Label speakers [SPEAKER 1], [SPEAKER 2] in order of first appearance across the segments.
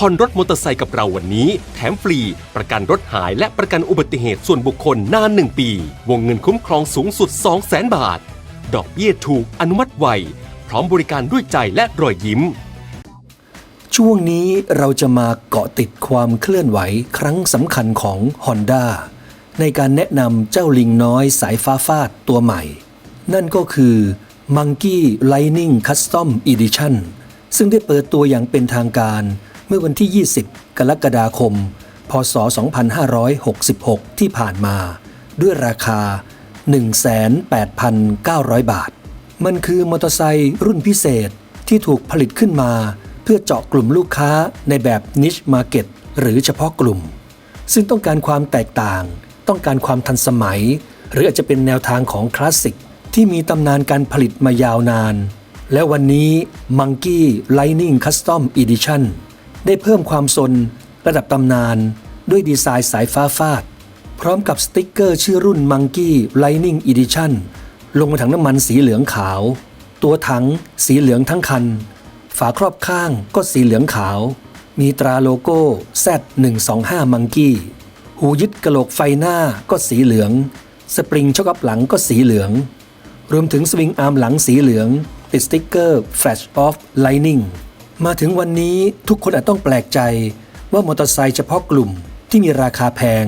[SPEAKER 1] ผ่อนรถมอเตอร์ไซค์กับเราวันนี้ แถมฟรี ประกันรถหายและประกันอุบัติเหตุส่วนบุคคลนาน 1 ปี วงเงินคุ้มครองสูงสุด 200,000 บาท ดอกเบี้ยถูกอนุมัติไว พร้อมบริการด้วยใจและรอยยิ้ม
[SPEAKER 2] ช่วงนี้เราจะมาเกาะติดความเคลื่อนไหวครั้งสำคัญของ Honda ในการแนะนำเจ้าลิงน้อยสายฟ้าฟาดตัวใหม่ นั่นก็คือ Monkey Lightning Custom Edition ซึ่งได้เปิดตัวอย่างเป็นทางการ เมื่อวันที่ 20 กรกฎาคม พศ 2566 ที่ผ่านมา ด้วยราคา 18,900 บาท มันคือมอเตอร์ไซค์รุ่นพิเศษที่ถูกผลิตขึ้นมา เพื่อเจาะกลุ่มลูกค้าในแบบ niche market หรือเฉพาะกลุ่ม ซึ่งต้องการความแตกต่าง ต้องการความทันสมัย หรืออาจจะเป็นแนวทางของคลาสสิกที่มีตำนานการผลิตมายาวนาน และวันนี้ Monkey Lightning Custom Edition ได้เพิ่มความสนระดับตำนานด้วยดีไซน์สายฟ้าฟาด พร้อมกับสติกเกอร์ชื่อรุ่น Monkey Lightning Edition ลงมาถังน้ำมันสีเหลืองขาว ตัวถังสีเหลืองทั้งคัน ฝาครอบข้างก็สีเหลืองขาว มีตราโลโก้ Z125 Monkey หูยึดกระโหลกไฟหน้าก็สีเหลือง สปริงช็อคอัพหลังก็สีเหลือง รวมถึงสวิงอาร์มหลังสีเหลือง ติดสติ๊กเกอร์ Flash of Lightning มาถึงวันนี้ทุกคนอาจต้องแปลกใจว่ามอเตอร์ไซค์เฉพาะกลุ่มที่มีราคาแพง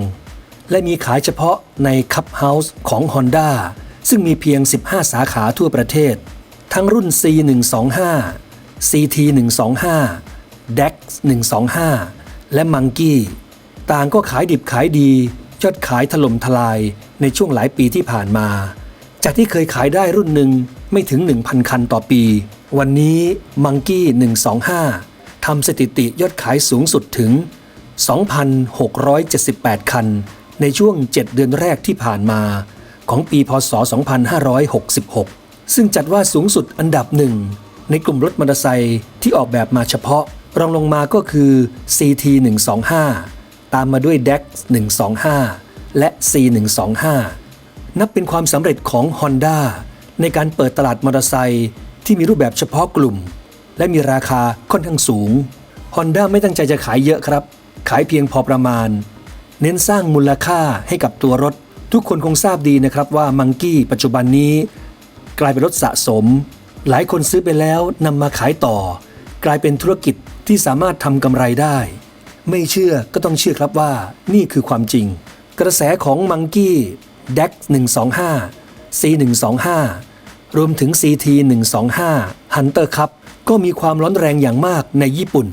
[SPEAKER 2] และมีขายเฉพาะในคับเฮาส์ของ Honda ซึ่งมีเพียง 15 สาขาทั่วประเทศ ทั้งรุ่น C125 CT125 Dex 125 และ Monkey ต่างก็ขายดิบขายดียอดขายถล่มทลายในช่วงหลายปีที่ผ่านมา จากที่เคยขายได้รุ่นหนึ่งไม่ถึง 1,000 คันต่อปี วันนี้ Monkey 125 ทำสถิติยอดขายสูงสุดถึง 2,678 คัน ในช่วง 7 เดือนแรกที่ผ่านมาของปีพศ 2566 ซึ่งจัดว่าสูงสุดอันดับหนึ่ง ในกลุ่มรถมอเตอร์ไซค์ที่ออกแบบมาเฉพาะ รองลงมาก็คือ CT 125 ตามมาด้วย Dex 125 และ C 125นับเป็นความสำเร็จของ Honda ในการเปิดตลาดมอเตอร์ไซค์ ที่มีรูปแบบเฉพาะกลุ่ม และมีราคาค่อนข้างสูง Honda ไม่ตั้งใจจะขายเยอะครับ ขายเพียงพอประมาณ เน้นสร้างมูลค่าให้กับตัวรถ ทุกคนคงทราบดีนะครับว่ามังกี้ปัจจุบันนี้ กลายเป็นรถสะสม หลายคนซื้อไปแล้วนำมาขายต่อ กลายเป็นธุรกิจที่สามารถทำกำไรได้ ไม่เชื่อก็ต้องเชื่อครับว่า นี่คือความจริง กระแสของมังกี้ DEX 125 C 125 รวมถึง CT 125 Hunter Cup ก็มีความร้อนแรงอย่างมากในญี่ปุ่น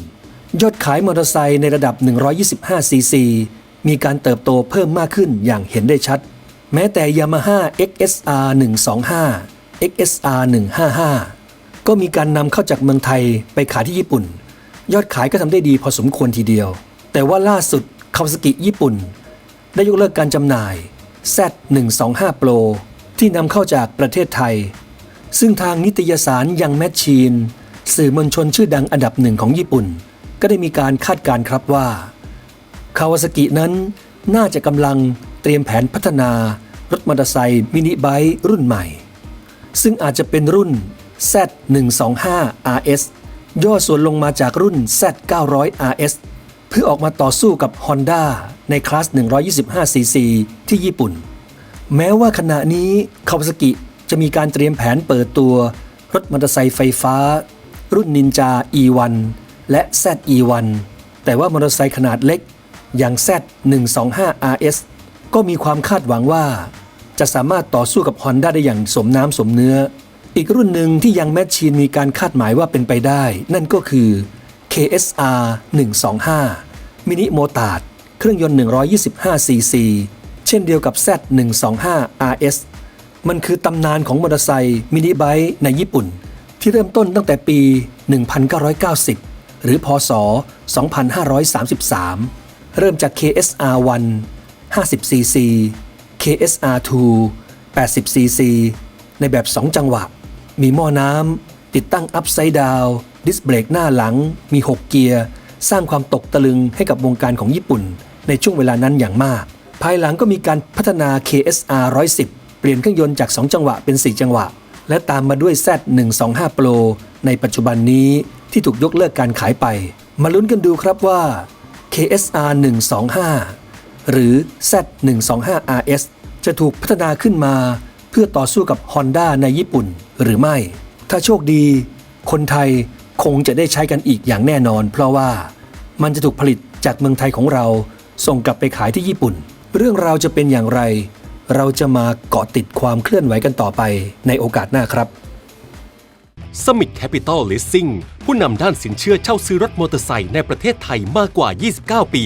[SPEAKER 2] ยอดขายมอเตอร์ไซค์ในระดับ 125 ซีซี มีการเติบโตเพิ่มมากขึ้นอย่างเห็นได้ชัด แม้แต่ Yamaha XSR 125 XSR 155 ก็มีการนำเข้าจากเมืองไทยไปขายที่ญี่ปุ่น ยอดขายก็ทำได้ดีพอสมควรทีเดียว แต่ว่าล่าสุดคาวาซากิญี่ปุ่น ได้ยกเลิกการจำหน่าย Z125 Pro ที่นำเข้าจากประเทศไทย ซึ่งทางนิตยสารยังแมชชีน สื่อมวลชนชื่อดังอันดับหนึ่งของญี่ปุ่น ก็ได้มีการคาดการณ์ครับว่า คาวาซากินั้นน่าจะกำลังเตรียมแผนพัฒนารถมอเตอร์ไซค์มินิไบค์รุ่นใหม่ ซึ่งอาจจะเป็นรุ่น Z125 RS ย่อส่วนลงมาจากรุ่น Z900 RS เพื่อออกมาต่อสู้กับ Honda ในคลาส 125cc ที่ญี่ปุ่น แม้ว่าขณะนี้คาวาซากิ จะมีการเตรียมแผนเปิดตัว รถมอเตอร์ไซค์ไฟฟ้า รุ่นนินจา E1 และ ZE1 แต่ว่ามอเตอร์ไซค์ขนาดเล็ก อย่าง Z125 RS ก็มีความคาดหวังว่า จะสามารถต่อสู้กับ Honda ได้อย่างสมน้ำสมเนื้อ อีกรุ่นหนึ่งที่ยังแมชชีนมีการคาดหมายว่าเป็นไปได้ นั่นก็คือ KSR 125 มินิโมตาร์ดเครื่องยนต์ 125cc เช่นเดียวกับ Z125 RS มันคือตำนานของมอเตอร์ไซค์มินิไบค์ในญี่ปุ่น ที่เริ่มต้นตั้งแต่ปี 1990 หรือพศ 2533 เริ่มจาก KSR 1 50cc KSR 2 80cc ในแบบ 2 จังหวะ มีหม้อน้ำ ติดตั้งอัพไซด์ดาวดิสเบรกหน้าหลัง มี 6 เกียร์ สร้างความตกตะลึงให้กับวงการของญี่ปุ่น ในช่วงเวลานั้นอย่างมาก ภายหลังก็มีการพัฒนา KSR 110 ปลี่ยนเครื่องยนต์จาก 2 จังหวะเป็น 4 จังหวะ และตามมาด้วย Z125 Pro ในปัจจุบันนี้ที่ถูกยกเลิกการขายไป มาลุ้นกันดูครับว่า KSR 125หรือ Z 125 RS จะถูกพัฒนาขึ้นมาเพื่อต่อสู้กับ Honda ในญี่ปุ่นหรือไม่ ถ้าโชคดี คนไทยคงจะได้ใช้กันอีกอย่างแน่นอน เพราะว่ามันจะถูกผลิตจากเมืองไทยของเรา ส่งกลับไปขายที่ญี่ปุ่น เรื่องราวจะเป็นอย่างไร เราจะมาเกาะติดความเคลื่อนไหวกันต่อไปในโอกาสหน้าครับ
[SPEAKER 1] Summit Capital Leasing ผู้นำด้านสินเชื่อเช่าซื้อรถมอเตอร์ไซค์ในประเทศไทยมากกว่า 29 ปี